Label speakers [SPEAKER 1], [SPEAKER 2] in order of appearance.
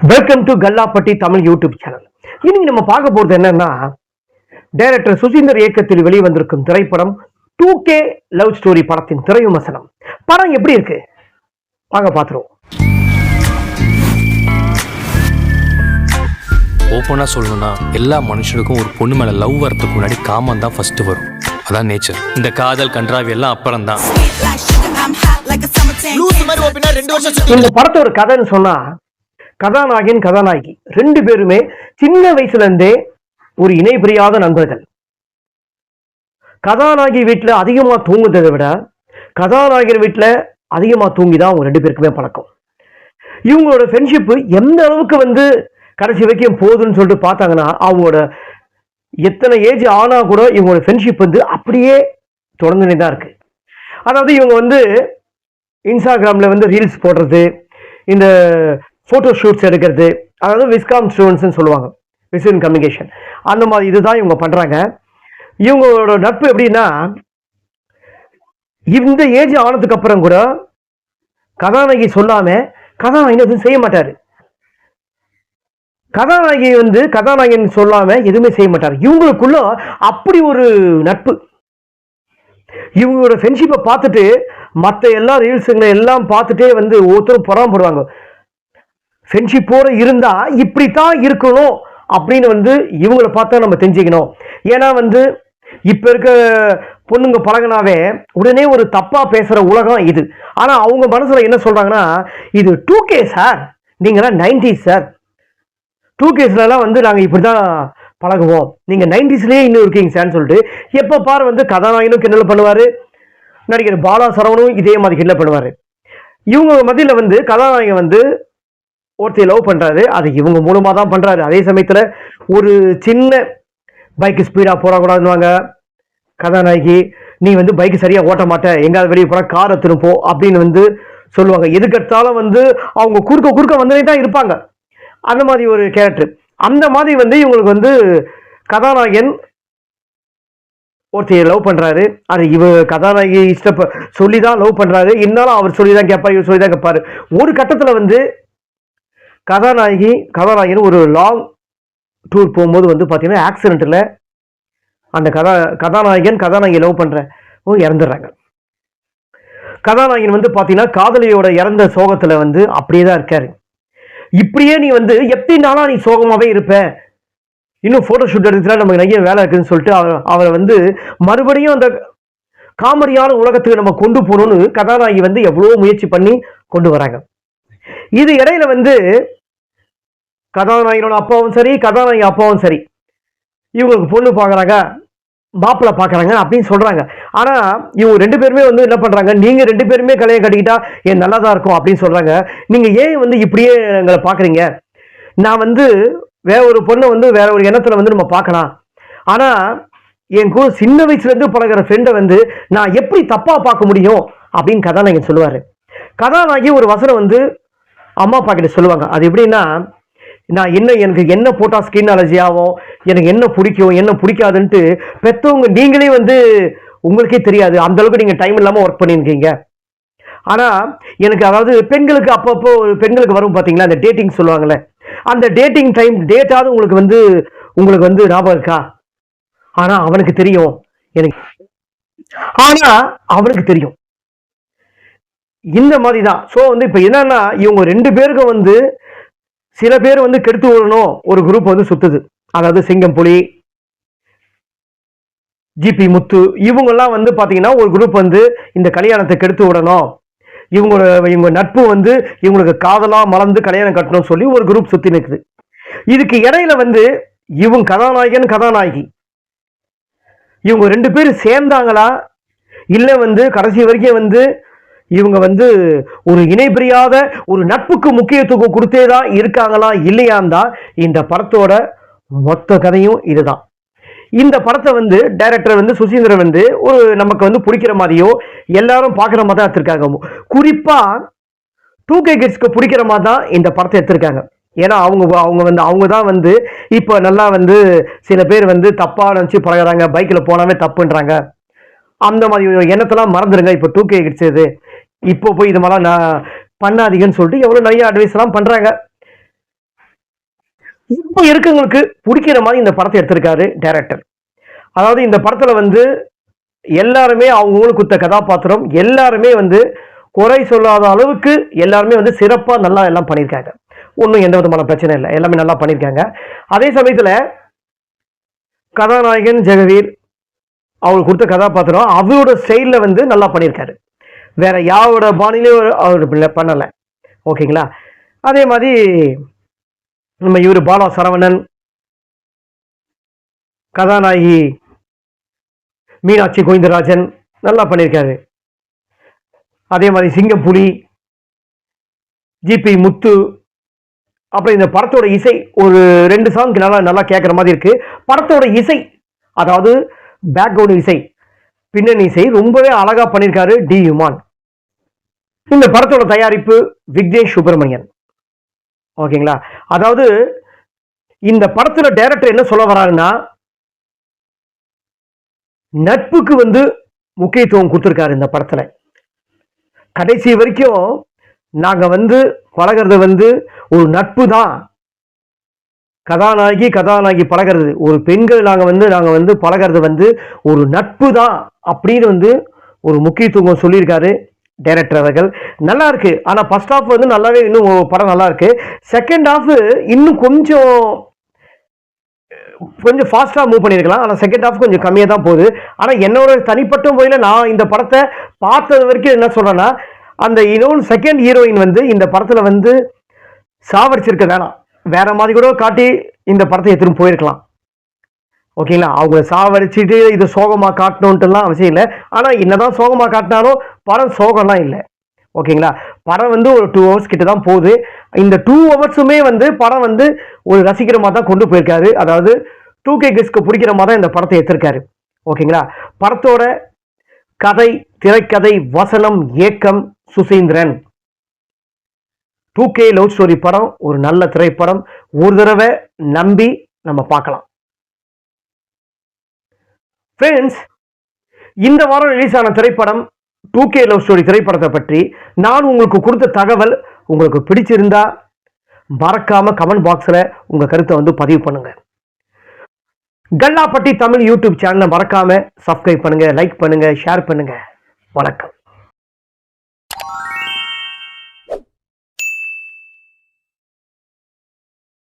[SPEAKER 1] Welcome to Kallapatti Tamil YouTube channel இன்னைக்கு நம்ம பார்க்க போறது என்னன்னா டைரக்டர் சுசீந்தர் இயக்கத்தில் வெளிவந்திருக்கும் திரைப்படம் டூ கே லவ் ஸ்டோரி படத்தின் திரை விமர்சனம் படம் எப்படி இருக்கு? வாங்க பார்த்துருவோம்.
[SPEAKER 2] ஓப்பனாக சொல்லணும்னா எல்லா மனுஷனுக்கும் ஒரு பொண்ணு மேலே லவ் வரதுக்கு முன்னாடி காமம் தான் ஃபர்ஸ்ட் வரும். அதான் நேச்சர் இந்த காதல் கன்றாவி எல்லாம் அப்புறம் தான்
[SPEAKER 1] இந்த படத்தோட கதைன்னு சொன்னா கதாநாயகன் கதாநாயகி. ரெண்டு பேருமே சின்ன வயசுல இருந்தே ஒரு இணை பிரியாத நண்பர்கள். கதாநாயகி வீட்டில் அதிகமாக தூங்குறதை விட கதாநாயகர் வீட்டில் அதிகமாக தூங்கி தான் அவங்க ரெண்டு பேருக்குமே பழக்கம். இவங்களோட ஃப்ரெண்ட்ஷிப்பு எந்த அளவுக்கு வந்து கடைசி வரைக்கும் போகுதுன்னு சொல்லிட்டு பார்த்தாங்கன்னா அவங்களோட எத்தனை ஏஜ் ஆனால் கூட இவங்களோட ஃப்ரெண்ட்ஷிப் வந்து அப்படியே தொடர்ந்துனே தான் இருக்குது அதாவது இவங்க வந்து இன்ஸ்டாகிராமில் வந்து ரீல்ஸ் போடுறது இந்த ஃபோட்டோ ஷூட்ஸ் எடுக்கிறது. அதாவது விஸ்காம் ஸ்டூடெண்ட்ஸ்னு சொல்லுவாங்க. விஸ்வன் கம்யூனிகேஷன் அந்த மாதிரி இதுதான் இவங்க பண்ணுறாங்க இவங்களோட நட்பு எப்படின்னா இந்த ஏஜ் ஆனதுக்கு அப்புறம் கூட கதாநாயகி சொல்லாமல் கதாநாயகி எதுவும் செய்ய மாட்டார். கதாநாயகி வந்து கதாநாயகன் சொல்லாமல் எதுவுமே செய்ய மாட்டார். இவங்களுக்குள்ள அப்படி ஒரு நட்பு. இவங்களோட ஃப்ரெண்ட்ஷிப்பை பார்த்துட்டு மற்ற எல்லா ரீல்ஸுங்களை எல்லாம் பார்த்துட்டே வந்து ஒவ்வொருத்தரும் பொறாமப்படுவாங்க. ஃப்ரெண்ட்ஷிப்போட இப்படி இப்படித்தான் இருக்கணும் அப்படின்னு வந்து இவங்கள பார்த்தா நம்ம தெரிஞ்சுக்கணும். ஏன்னா வந்து இப்போ இருக்க பொண்ணுங்க பழகினாவே உடனே ஒரு தப்பாக பேசுகிற உலகம் இது. ஆனால் அவங்க மனசில் என்ன சொல்கிறாங்கன்னா இது டூ கே சார் நீங்களாம் நைன்டிஸ் சார் டூ கேஸ்லலாம் வந்து நாங்கள் இப்படி தான் பழகுவோம் நீங்கள் நைன்டிஸ்லேயே இன்னும் இருக்கீங்க சார்னு சொல்லிட்டு எப்போ பாரு வந்து கதாநாயகனும் கிண்டல் பண்ணுவார். நடிகர் பாலா சரவணும் இதே மாதிரி கிண்டல் பண்ணுவார். இவங்க மத்தியில் வந்து கதாநாயகன் வந்து ஒருத்தையை லவ் பண்ணுறாரு அது இவங்க மூலமாக தான் பண்ணுறாரு அதே சமயத்தில் ஒரு சின்ன பைக்கு ஸ்பீடாக போடக்கூடாதுன்னுவாங்க. கதாநாயகி நீ வந்து பைக்கு சரியாக ஓட்ட மாட்டேன் எங்கேயாவது வெளியே போனால் காரை திரும்போ. அப்படின்னு வந்து சொல்லுவாங்க. எதுக்கெடுத்தாலும் வந்து அவங்க குறுக்க குறுக்க வந்துனே தான் இருப்பாங்க. அந்த மாதிரி ஒரு கேரக்டர் அந்த மாதிரி வந்து இவங்களுக்கு வந்து கதாநாயகன் ஒருத்தைய லவ் பண்ணுறாரு அது இவ கதாநாயகி இஷ்டப்ப சொல்லி தான் லவ் பண்ணுறாரு இருந்தாலும் அவர் சொல்லி தான் கேட்பார் இவர் சொல்லி தான் கேட்பாரு. ஒரு கட்டத்தில் வந்து கதாநாயகி கதாநாயகன் ஒரு லாங் டூர் போகும்போது வந்து பார்த்தீங்கன்னா ஆக்சிடெண்ட்டில் அந்த கதா கதாநாயகன் கதாநாயகி லவ் பண்ணுற ஓ இறந்துடுறாங்க. கதாநாயகன் வந்து பார்த்தீங்கன்னா காதலியோட இறந்த சோகத்தில் வந்து அப்படியே தான் இருக்காரு. இப்படியே நீ வந்து எப்படினாலும் நீ சோகமாகவே இருப்ப? இன்னும் ஃபோட்டோ ஷூட் எடுத்துலாம் நமக்கு நிறைய வேலை இருக்குதுன்னு சொல்லிட்டு அவர் அவரை வந்து மறுபடியும் அந்த காமெடியான உலகத்துக்கு நம்ம கொண்டு போகணும்னு கதாநாயகி வந்து எவ்வளோ முயற்சி பண்ணி கொண்டு வராங்க. இது இடையில வந்து கதாநாயகனோட அப்பாவும் சரி கதாநாயகி அப்பாவும் சரி. இவங்களுக்கு பொண்ணு பார்க்குறாங்க மாப்பிள்ளை பார்க்குறாங்க அப்படின்னு சொல்கிறாங்க ஆனால் இவங்க ரெண்டு பேருமே வந்து என்ன பண்ணுறாங்க நீங்கள் ரெண்டு பேருமே கல்யாணம் கட்டிக்கிட்டா ஏன் நல்லா தான் இருக்கும் அப்படின்னு சொல்கிறாங்க நீங்கள் ஏன் வந்து இப்படியே எங்களை பார்க்குறீங்க நான் வந்து வேற ஒரு பொண்ணை வந்து வேற ஒரு எண்ணத்தில் வந்து நம்ம பார்க்கலாம். ஆனால் என் கூட சின்ன வயசுலேருந்து பழகிற ஃப்ரெண்டை வந்து நான் எப்படி தப்பாக பார்க்க முடியும் அப்படின்னு கதாநாயகன் சொல்லுவார். கதாநாயகி ஒரு வசனம் வந்து அம்மா அப்பா கிட்ட சொல்லுவாங்க. அது எப்படின்னா நான் என்ன எனக்கு என்ன போட்டால் ஸ்கின் அலர்ஜி ஆகும் எனக்கு என்ன பிடிக்கும் என்ன பிடிக்காதுன்ட்டு பெற்றவங்க நீங்களே வந்து உங்களுக்கே தெரியாது. அந்த அளவுக்கு டைம் இல்லாமல் ஒர்க் பண்ணியிருக்கீங்க. ஆனால் எனக்கு அதாவது பெண்களுக்கு அப்பப்போ பெண்களுக்கு வரும் பார்த்தீங்களா அந்த டேட்டிங் சொல்லுவாங்களே அந்த டேட்டிங் டைம் டேட்டாவது உங்களுக்கு வந்து உங்களுக்கு வந்து ஞாபகம் இருக்கா? ஆனால் அவனுக்கு தெரியும். எனக்கு ஆனால் அவனுக்கு தெரியும். இந்த மாதிரி தான் ஸோ வந்து இப்போ என்னன்னா இவங்க ரெண்டு பேருக்கும் வந்து சில பேர் வந்து கெடுத்து விடணும். ஒரு குரூப் வந்து சுத்துது. அதாவது சிங்கம் புலி ஜிபி முத்து இவங்கெல்லாம் வந்து பார்த்தீங்கன்னா ஒரு குரூப் வந்து இந்த கல்யாணத்தை கெடுத்து விடணும். இவங்களோட இவங்க நட்பு வந்து இவங்களுக்கு காதலாக மலர்ந்து கல்யாணம் கட்டணும்னு சொல்லி ஒரு குரூப் சுற்றி நிற்குது இதுக்கு இடையில வந்து இவங்க கதாநாயகன் கதாநாயகி. இவங்க ரெண்டு பேரும் சேர்ந்தாங்களா? இல்லை வந்து கடைசி வரைக்கும் வந்து இவங்க வந்து ஒரு இணைபிரியாத ஒரு நட்புக்கு முக்கியத்துவம் கொடுத்தே தான் இருக்காங்களா இல்லையான்னு தான் இந்த படத்தோட மொத்த கதையும் இதுதான். இந்த படத்தை வந்து டைரக்டர் வந்து சுசீந்திரன் வந்து ஒரு நமக்கு வந்து பிடிக்கிற மாதிரியோ எல்லாரும் பார்க்குற மாதிரி தான் எடுத்திருக்காங்க. குறிப்பாக டூ கே கிட்ஸ்க்கு பிடிக்கிற மாதிரி தான் இந்த படத்தை எடுத்திருக்காங்க. ஏன்னா அவங்க அவங்க வந்து அவங்க தான் வந்து இப்போ நல்லா வந்து சில பேர் வந்து தப்பாக நினச்சி பழகுறாங்க பைக்கில் போனாவே தப்புன்றாங்க. அந்த மாதிரி எண்ணத்தெல்லாம் மறந்துடுங்க இப்போ டூ கே கிட்ஸ் இது. இப்போ போய் இது மாதிரிலாம் நான் பண்ணாதீங்கன்னு சொல்லிட்டு எவ்வளோ நிறைய அட்வைஸ் எல்லாம் பண்றாங்க. இப்போ இருக்கவங்களுக்கு பிடிக்கிற மாதிரி இந்த படத்தை எடுத்திருக்காரு டேரக்டர் அதாவது இந்த படத்தில் வந்து எல்லாருமே அவங்களுக்கு குத்த கதாபாத்திரம் எல்லாருமே வந்து குறை சொல்லாத அளவுக்கு எல்லாருமே வந்து சிறப்பாக நல்லா எல்லாம் பண்ணியிருக்காங்க. ஒன்றும் எந்த விதமான பிரச்சனை இல்லை. எல்லாமே நல்லா பண்ணியிருக்காங்க. அதே சமயத்தில் கதாநாயகன் ஜெகவீர் அவங்களுக்கு கொடுத்த கதாபாத்திரம் அவரோட ஸ்டைலில் வந்து நல்லா பண்ணியிருக்காரு. வேற யாரோட பாணிலையும் அவர் பண்ணலை. ஓகேங்களா? அதே மாதிரி நம்ம இவர் பாலா சரவணன் கதாநாயகி மீனாட்சி கோவிந்தராஜன் நல்லா பண்ணியிருக்காரு. அதே மாதிரி சிங்கப்புலி ஜிபி முத்து அப்புறம் இந்த படத்தோட இசை ஒரு ரெண்டு சாங் நல்லா நல்லா கேட்குற மாதிரி இருக்குது படத்தோட இசை அதாவது பேக்ரவுண்ட் இசை பின்னணி இசை ரொம்பவே அழகா பண்ணியிருக்காரு டி யுமான். இந்த படத்தோட தயாரிப்பு விக்னேஷ் சுப்பிரமணியன். ஓகேங்களா? அதாவது இந்த படத்துல டைரக்டர் என்ன சொல்ல வராருன்னா நட்புக்கு வந்து முக்கியத்துவம் கொடுத்துருக்காரு இந்த படத்துல. கடைசி வரைக்கும் நாங்கள் வந்து பழகிறது வந்து ஒரு நட்பு தான் கதாநாயகி கதாநாயகி பழகிறது. ஒரு பெண்கள் நாங்கள் வந்து நாங்கள் வந்து பழகிறது வந்து ஒரு நட்பு தான் அப்படின்னு வந்து ஒரு முக்கியத்துவம் சொல்லியிருக்காரு டைரக்டர் அவர்கள். நல்லா இருக்கு. ஆனால் ஃபர்ஸ்ட் ஹாஃப் வந்து நல்லாவே இன்னும் படம் நல்லா இருக்கு. செகண்ட் ஹாஃப் இன்னும் கொஞ்சம் கொஞ்சம் ஃபாஸ்ட்டாக மூவ் பண்ணியிருக்கலாம். ஆனால் செகண்ட் ஹாஃப் கொஞ்சம் கம்மியாக தான் போகுது. ஆனால் என்னோட தனிப்பட்ட முறையில் நான் இந்த படத்தை பார்த்தது வரைக்கும் என்ன சொல்கிறேன்னா அந்த இன்னொன்று செகண்ட் ஹீரோயின் வந்து இந்த படத்தில் வந்து சாவடிச்சிருக்க வேணாம். வேற மாதிரி கூட காட்டி இந்த படத்தை எடுத்துட்டு போயிருக்கலாம். ஓகேங்களா அவங்க சாவடிச்சுட்டு இது சோகமாக காட்டணுன்ட்டுலாம் அவசியம் இல்லை. ஆனால் என்னதான் சோகமாக காட்டினாலும் படம் சோகம்லாம் இல்லை. ஓகேங்களா படம் வந்து ஒரு டூ ஹவர்ஸ் கிட்ட தான் போகுது. இந்த டூ ஹவர்ஸுமே வந்து படம் வந்து ஒரு ரசிக்கிற மாதிரி தான் கொண்டு போயிருக்காரு. அதாவது டூ கே கிஸ்க்கு பிடிக்கிற மாதிரி தான் இந்த படத்தை எடுத்திருக்காரு. ஓகேங்களா படத்தோட கதை திரைக்கதை வசனம் ஏக்கம் Suseenthiran. Two K love story படம் ஒரு நல்ல திரைப்படம். ஒரு தடவை நம்பி நம்ம பார்க்கலாம். ஃப்ரெண்ட்ஸ் இந்த வாரம் ரிலீஸ் ஆன திரைப்படம் டூ கே லவ் ஸ்டோரி திரைப்படத்தை பற்றி நான் உங்களுக்கு கொடுத்த தகவல் உங்களுக்கு பிடிச்சிருந்தா மறக்காம கமெண்ட் பாக்ஸில் உங்க கருத்தை வந்து பதிவு பண்ணுங்க. கல்லாப்பட்டி தமிழ் யூடியூப் சேனலை மறக்காம சப்ஸ்கிரைப் பண்ணுங்க லைக் பண்ணுங்க ஷேர் பண்ணுங்க. வணக்கம்.